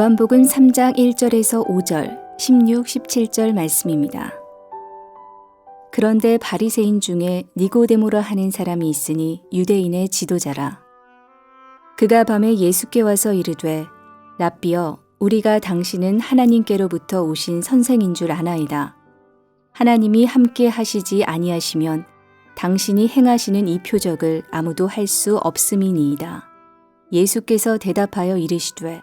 요한복음 3장 1절에서 5절, 16, 17절 말씀입니다. 그런데 바리새인 중에 니고데모라 하는 사람이 있으니 유대인의 지도자라. 그가 밤에 예수께 와서 이르되 랍비여 우리가 당신은 하나님께로부터 오신 선생인 줄 아나이다. 하나님이 함께 하시지 아니하시면 당신이 행하시는 이 표적을 아무도 할 수 없음이니이다. 예수께서 대답하여 이르시되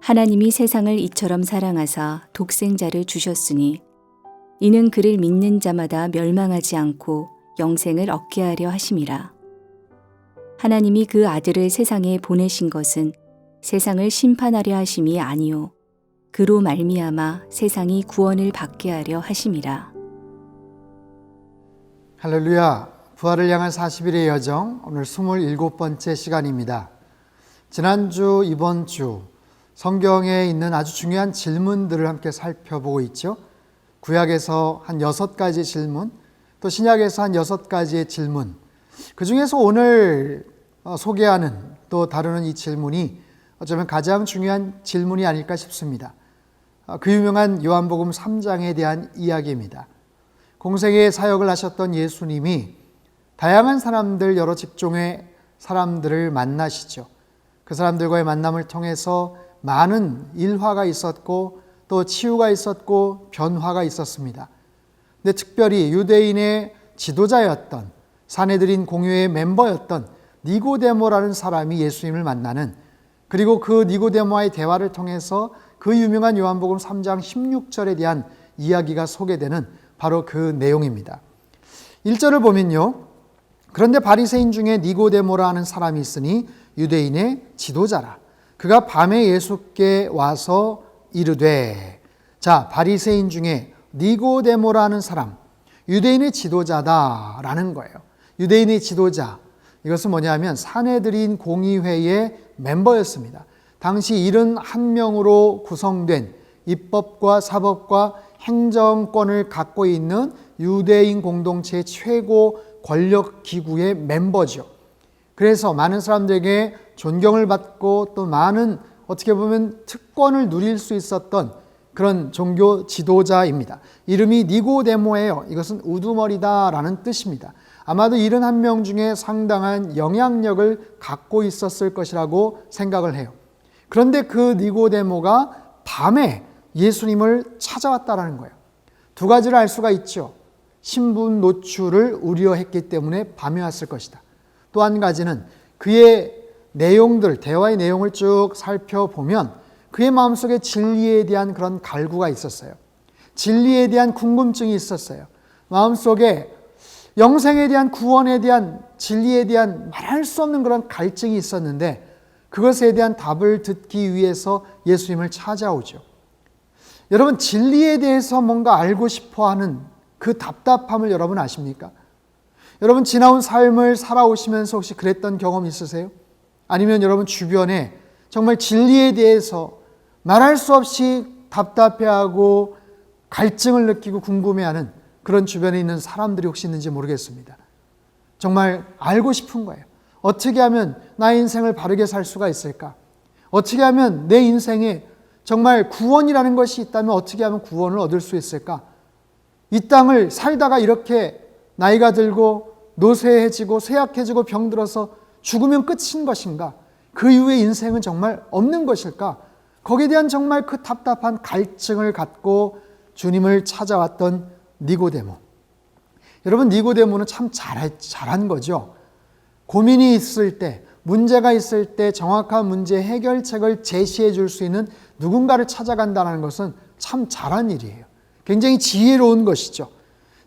하나님이 세상을 이처럼 사랑하사 독생자를 주셨으니 이는 그를 믿는 자마다 멸망하지 않고 영생을 얻게 하려 하심이라. 하나님이 그 아들을 세상에 보내신 것은 세상을 심판하려 하심이 아니요 그로 말미암아 세상이 구원을 받게 하려 하심이라. 할렐루야. 부활을 향한 40일의 여정 오늘 27번째 시간입니다. 지난주 이번 주 성경에 있는 아주 중요한 질문들을 함께 살펴보고 있죠. 구약에서 한 여섯 가지 질문, 또 신약에서 한 여섯 가지의 질문. 그 중에서 오늘 어, 소개하는 또 다루는 이 질문이 어쩌면 가장 중요한 질문이 아닐까 싶습니다. 어, 그 유명한 요한복음 3장에 대한 이야기입니다. 공생의 사역을 하셨던 예수님이 다양한 사람들, 여러 직종의 사람들을 만나시죠. 그 사람들과의 만남을 통해서 많은 일화가 있었고 또 치유가 있었고 변화가 있었습니다. 근데 특별히 유대인의 지도자였던 사내들인 공유의 멤버였던 니고데모라는 사람이 예수님을 만나는 그리고 그 니고데모와의 대화를 통해서 그 유명한 요한복음 3장 16절에 대한 이야기가 소개되는 바로 그 내용입니다. 1절을 보면요. 그런데 바리새인 중에 니고데모라 하는 사람이 있으니 유대인의 지도자라. 그가 밤에 예수께 와서 이르되 자 바리새인 중에 니고데모라는 사람 유대인의 지도자다라는 거예요. 유대인의 지도자 이것은 뭐냐면 사내들인 공의회의 멤버였습니다. 당시 71명으로 구성된 입법과 사법과 행정권을 갖고 있는 유대인 공동체의 최고 권력 기구의 멤버죠. 그래서 많은 사람들에게 존경을 받고 또 많은 어떻게 보면 특권을 누릴 수 있었던 그런 종교 지도자입니다. 이름이 니고데모예요. 이것은 우두머리다라는 뜻입니다. 아마도 71명 중에 상당한 영향력을 갖고 있었을 것이라고 생각을 해요. 그런데 그 니고데모가 밤에 예수님을 찾아왔다라는 거예요. 두 가지를 알 수가 있죠. 신분 노출을 우려했기 때문에 밤에 왔을 것이다. 또 한 가지는 그의 내용들, 대화의 내용을 쭉 살펴보면 그의 마음속에 진리에 대한 그런 갈구가 있었어요. 진리에 대한 궁금증이 있었어요. 마음속에 영생에 대한 구원에 대한 진리에 대한 말할 수 없는 그런 갈증이 있었는데 그것에 대한 답을 듣기 위해서 예수님을 찾아오죠. 여러분 진리에 대해서 뭔가 알고 싶어 하는 그 답답함을 여러분 아십니까? 여러분 지나온 삶을 살아오시면서 혹시 그랬던 경험 있으세요? 아니면 여러분 주변에 정말 진리에 대해서 말할 수 없이 답답해하고 갈증을 느끼고 궁금해하는 그런 주변에 있는 사람들이 혹시 있는지 모르겠습니다. 정말 알고 싶은 거예요. 어떻게 하면 나의 인생을 바르게 살 수가 있을까? 어떻게 하면 내 인생에 정말 구원이라는 것이 있다면 어떻게 하면 구원을 얻을 수 있을까? 이 땅을 살다가 이렇게 나이가 들고 노쇠해지고 쇠약해지고 병들어서 죽으면 끝인 것인가? 그 이후의 인생은 정말 없는 것일까? 거기에 대한 정말 그 답답한 갈증을 갖고 주님을 찾아왔던 니고데모. 여러분 니고데모는 참 잘, 잘한 거죠. 고민이 있을 때, 문제가 있을 때 정확한 문제 해결책을 제시해 줄 수 있는 누군가를 찾아간다는 것은 참 잘한 일이에요. 굉장히 지혜로운 것이죠.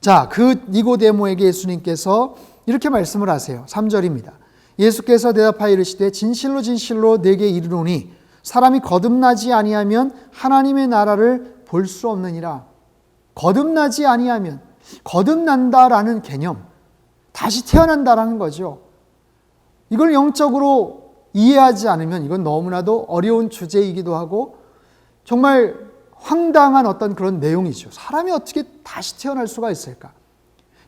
자, 그 니고데모에게 예수님께서 이렇게 말씀을 하세요. 3절입니다. 예수께서 대답하여 이르시되 진실로 진실로 내게 이르노니 사람이 거듭나지 아니하면 하나님의 나라를 볼 수 없느니라. 거듭나지 아니하면 거듭난다라는 개념, 다시 태어난다라는 거죠. 이걸 영적으로 이해하지 않으면 이건 너무나도 어려운 주제이기도 하고 정말 황당한 어떤 그런 내용이죠. 사람이 어떻게 다시 태어날 수가 있을까?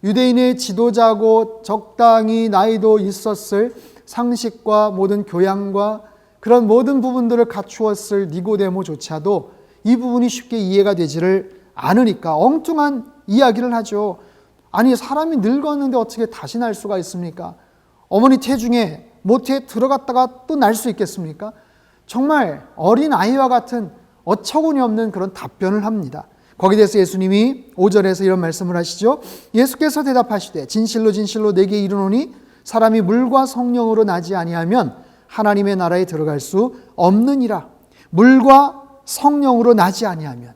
유대인의 지도자고 적당히 나이도 있었을 상식과 모든 교양과 그런 모든 부분들을 갖추었을 니고데모조차도 이 부분이 쉽게 이해가 되지를 않으니까 엉뚱한 이야기를 하죠. 아니 사람이 늙었는데 어떻게 다시 날 수가 있습니까? 어머니 태중에 모태에 들어갔다가 또 날 수 있겠습니까? 정말 어린 아이와 같은 어처구니 없는 그런 답변을 합니다. 거기에 대해서 예수님이 5절에서 이런 말씀을 하시죠. 예수께서 대답하시되 진실로 진실로 내게 이르노니 사람이 물과 성령으로 나지 아니하면 하나님의 나라에 들어갈 수 없느니라. 물과 성령으로 나지 아니하면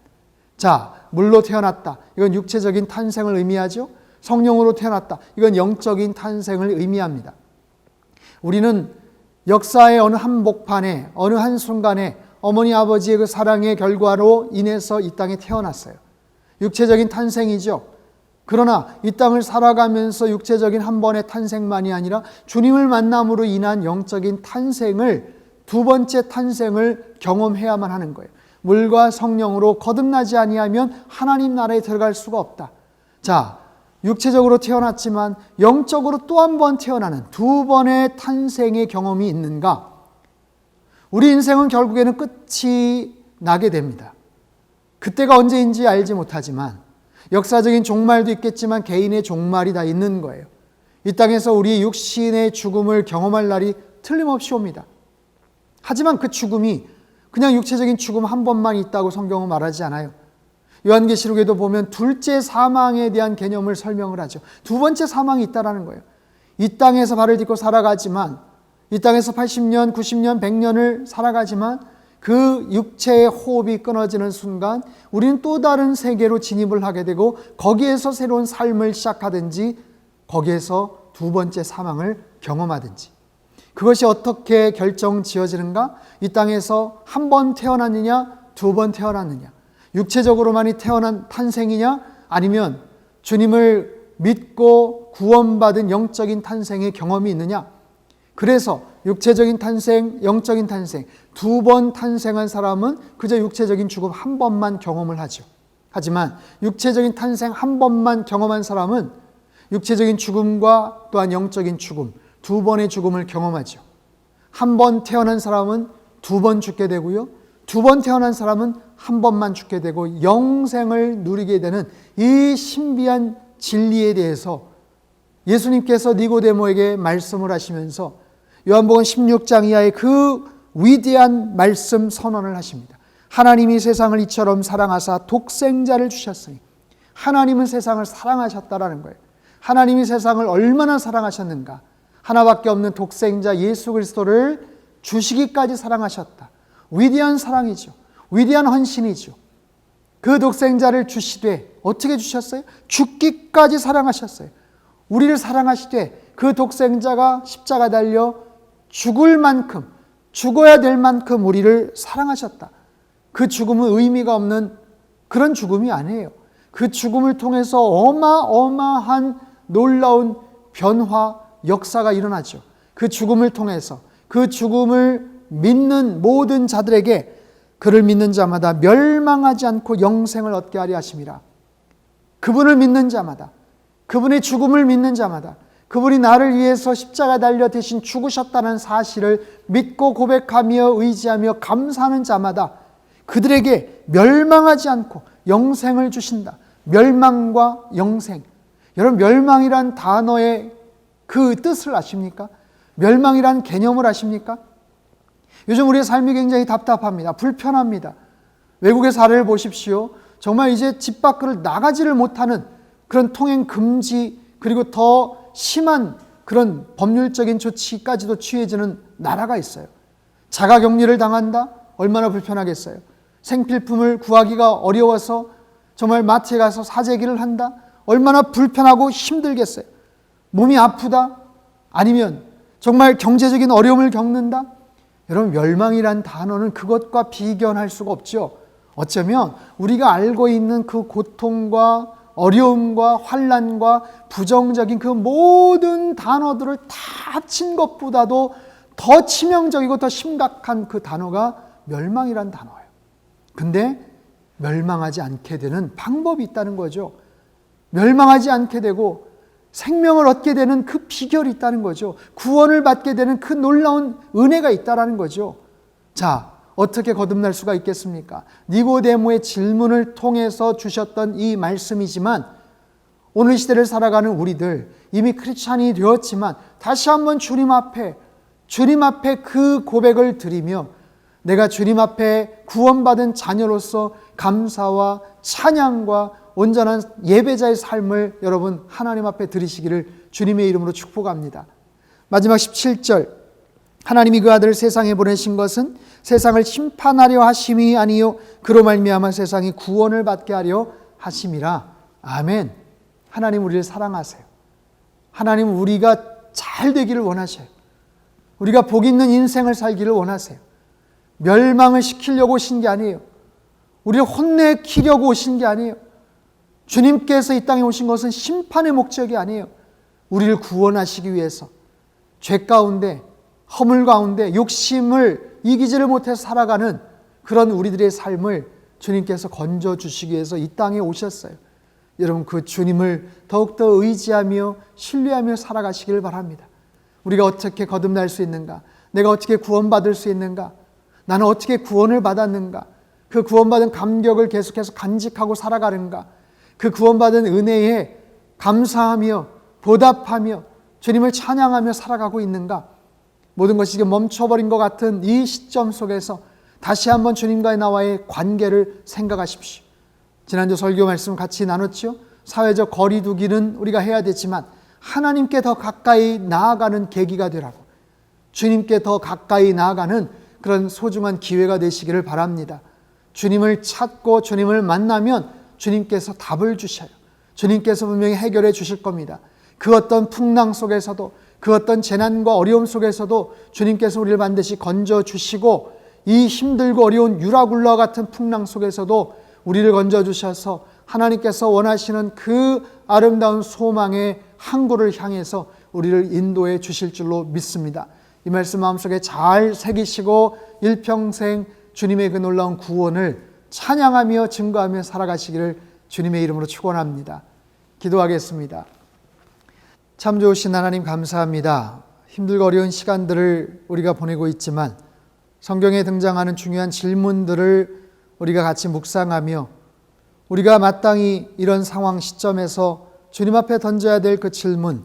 자, 물로 태어났다. 이건 육체적인 탄생을 의미하죠. 성령으로 태어났다. 이건 영적인 탄생을 의미합니다. 우리는 역사의 어느 한복판에 어느 한 순간에 어머니 아버지의 그 사랑의 결과로 인해서 이 땅에 태어났어요. 육체적인 탄생이죠. 그러나 이 땅을 살아가면서 육체적인 한 번의 탄생만이 아니라 주님을 만남으로 인한 영적인 탄생을 두 번째 탄생을 경험해야만 하는 거예요. 물과 성령으로 거듭나지 아니하면 하나님 나라에 들어갈 수가 없다. 자, 육체적으로 태어났지만 영적으로 또 한 번 태어나는 두 번의 탄생의 경험이 있는가? 우리 인생은 결국에는 끝이 나게 됩니다. 그때가 언제인지 알지 못하지만 역사적인 종말도 있겠지만 개인의 종말이 다 있는 거예요. 이 땅에서 우리 육신의 죽음을 경험할 날이 틀림없이 옵니다. 하지만 그 죽음이 그냥 육체적인 죽음 한 번만 있다고 성경은 말하지 않아요. 요한계시록에도 보면 둘째 사망에 대한 개념을 설명을 하죠. 두 번째 사망이 있다라는 거예요. 이 땅에서 발을 딛고 살아가지만 이 땅에서 80년, 90년, 100년을 살아가지만 그 육체의 호흡이 끊어지는 순간 우리는 또 다른 세계로 진입을 하게 되고 거기에서 새로운 삶을 시작하든지 거기에서 두 번째 사망을 경험하든지 그것이 어떻게 결정 지어지는가? 이 땅에서 한 번 태어났느냐, 두 번 태어났느냐. 육체적으로만이 태어난 탄생이냐, 아니면 주님을 믿고 구원받은 영적인 탄생의 경험이 있느냐. 그래서 육체적인 탄생, 영적인 탄생, 두 번 탄생한 사람은 그저 육체적인 죽음 한 번만 경험을 하죠. 하지만 육체적인 탄생 한 번만 경험한 사람은 육체적인 죽음과 또한 영적인 죽음, 두 번의 죽음을 경험하죠. 한 번 태어난 사람은 두 번 죽게 되고요. 두 번 태어난 사람은 한 번만 죽게 되고 영생을 누리게 되는 이 신비한 진리에 대해서 예수님께서 니고데모에게 말씀을 하시면서 요한복음 16장 이하의 그 위대한 말씀 선언을 하십니다. 하나님이 세상을 이처럼 사랑하사 독생자를 주셨으니 하나님은 세상을 사랑하셨다라는 거예요. 하나님이 세상을 얼마나 사랑하셨는가? 하나밖에 없는 독생자 예수 그리스도를 주시기까지 사랑하셨다. 위대한 사랑이죠. 위대한 헌신이죠. 그 독생자를 주시되 어떻게 주셨어요? 죽기까지 사랑하셨어요. 우리를 사랑하시되 그 독생자가 십자가 달려 죽을 만큼 죽어야 될 만큼 우리를 사랑하셨다. 그 죽음은 의미가 없는 그런 죽음이 아니에요. 그 죽음을 통해서 어마어마한 놀라운 변화, 역사가 일어나죠. 그 죽음을 통해서 그 죽음을 믿는 모든 자들에게 그를 믿는 자마다 멸망하지 않고 영생을 얻게 하려 하심이라. 그분을 믿는 자마다 그분의 죽음을 믿는 자마다 그분이 나를 위해서 십자가 달려 대신 죽으셨다는 사실을 믿고 고백하며 의지하며 감사하는 자마다 그들에게 멸망하지 않고 영생을 주신다. 멸망과 영생. 여러분 멸망이란 단어의 그 뜻을 아십니까? 멸망이란 개념을 아십니까? 요즘 우리의 삶이 굉장히 답답합니다. 불편합니다. 외국의 사례를 보십시오. 정말 이제 집 밖을 나가지를 못하는 그런 통행 금지 그리고 더 심한 그런 법률적인 조치까지도 취해지는 나라가 있어요. 자가 격리를 당한다? 얼마나 불편하겠어요. 생필품을 구하기가 어려워서 정말 마트에 가서 사재기를 한다? 얼마나 불편하고 힘들겠어요. 몸이 아프다? 아니면 정말 경제적인 어려움을 겪는다? 여러분 멸망이란 단어는 그것과 비견할 수가 없죠. 어쩌면 우리가 알고 있는 그 고통과 어려움과 환란과 부정적인 그 모든 단어들을 다 합친 것보다도 더 치명적이고 더 심각한 그 단어가 멸망이란 단어예요. 근데 멸망하지 않게 되는 방법이 있다는 거죠. 멸망하지 않게 되고 생명을 얻게 되는 그 비결이 있다는 거죠. 구원을 받게 되는 그 놀라운 은혜가 있다라는 거죠. 자, 어떻게 거듭날 수가 있겠습니까? 니고데모의 질문을 통해서 주셨던 이 말씀이지만 오늘 시대를 살아가는 우리들 이미 크리스찬이 되었지만 다시 한번 주님 앞에 주님 앞에 그 고백을 드리며 내가 주님 앞에 구원받은 자녀로서 감사와 찬양과 온전한 예배자의 삶을 여러분 하나님 앞에 드리시기를 주님의 이름으로 축복합니다. 마지막 17절 하나님이 그 아들을 세상에 보내신 것은 세상을 심판하려 하심이 아니요 그로 말미암아 세상이 구원을 받게 하려 하심이라. 아멘. 하나님 우리를 사랑하세요. 하나님 우리가 잘 되기를 원하셔요. 우리가 복 있는 인생을 살기를 원하세요. 멸망을 시키려고 오신 게 아니에요. 우리를 혼내키려고 오신 게 아니에요. 주님께서 이 땅에 오신 것은 심판의 목적이 아니에요. 우리를 구원하시기 위해서 죄 가운데 허물 가운데 욕심을 이기지를 못해 살아가는 그런 우리들의 삶을 주님께서 건져 주시기 위해서 이 땅에 오셨어요. 여러분 그 주님을 더욱더 의지하며 신뢰하며 살아가시길 바랍니다. 우리가 어떻게 거듭날 수 있는가? 내가 어떻게 구원받을 수 있는가? 나는 어떻게 구원을 받았는가? 그 구원받은 감격을 계속해서 간직하고 살아가는가? 그 구원받은 은혜에 감사하며 보답하며 주님을 찬양하며 살아가고 있는가? 모든 것이 멈춰버린 것 같은 이 시점 속에서 다시 한번 주님과의 나와의 관계를 생각하십시오. 지난주 설교 말씀 같이 나눴죠? 사회적 거리두기는 우리가 해야 되지만 하나님께 더 가까이 나아가는 계기가 되라고. 주님께 더 가까이 나아가는 그런 소중한 기회가 되시기를 바랍니다. 주님을 찾고 주님을 만나면 주님께서 답을 주셔요. 주님께서 분명히 해결해 주실 겁니다. 그 어떤 풍랑 속에서도 그 어떤 재난과 어려움 속에서도 주님께서 우리를 반드시 건져 주시고 이 힘들고 어려운 유라굴라 같은 풍랑 속에서도 우리를 건져 주셔서 하나님께서 원하시는 그 아름다운 소망의 항구를 향해서 우리를 인도해 주실 줄로 믿습니다. 이 말씀 마음속에 잘 새기시고 일평생 주님의 그 놀라운 구원을 찬양하며 증거하며 살아가시기를 주님의 이름으로 축원합니다. 기도하겠습니다. 참 좋으신 하나님 감사합니다. 힘들고 어려운 시간들을 우리가 보내고 있지만 성경에 등장하는 중요한 질문들을 우리가 같이 묵상하며 우리가 마땅히 이런 상황 시점에서 주님 앞에 던져야 될 그 질문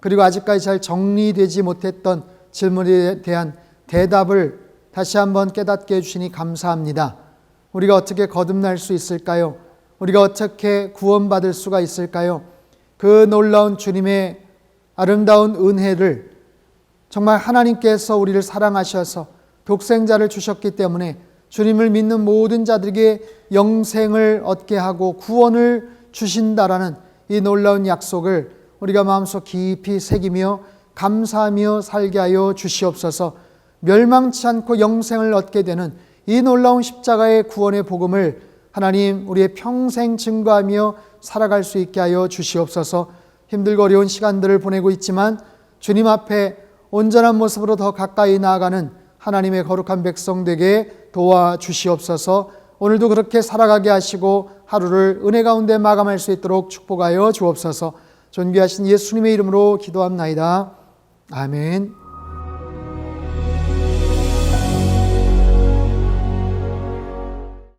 그리고 아직까지 잘 정리되지 못했던 질문에 대한 대답을 다시 한번 깨닫게 해주시니 감사합니다. 우리가 어떻게 거듭날 수 있을까요? 우리가 어떻게 구원받을 수가 있을까요? 그 놀라운 주님의 아름다운 은혜를 정말 하나님께서 우리를 사랑하셔서 독생자를 주셨기 때문에 주님을 믿는 모든 자들에게 영생을 얻게 하고 구원을 주신다라는 이 놀라운 약속을 우리가 마음속 깊이 새기며 감사하며 살게 하여 주시옵소서. 멸망치 않고 영생을 얻게 되는 이 놀라운 십자가의 구원의 복음을 하나님 우리의 평생 증거하며 살아갈 수 있게 하여 주시옵소서 힘들고 어려운 시간들을 보내고 있지만 주님 앞에 온전한 모습으로 더 가까이 나아가는 하나님의 거룩한 백성 되게 도와주시옵소서 오늘도 그렇게 살아가게 하시고 하루를 은혜 가운데 마감할 수 있도록 축복하여 주옵소서 존귀하신 예수님의 이름으로 기도합나이다. 아멘.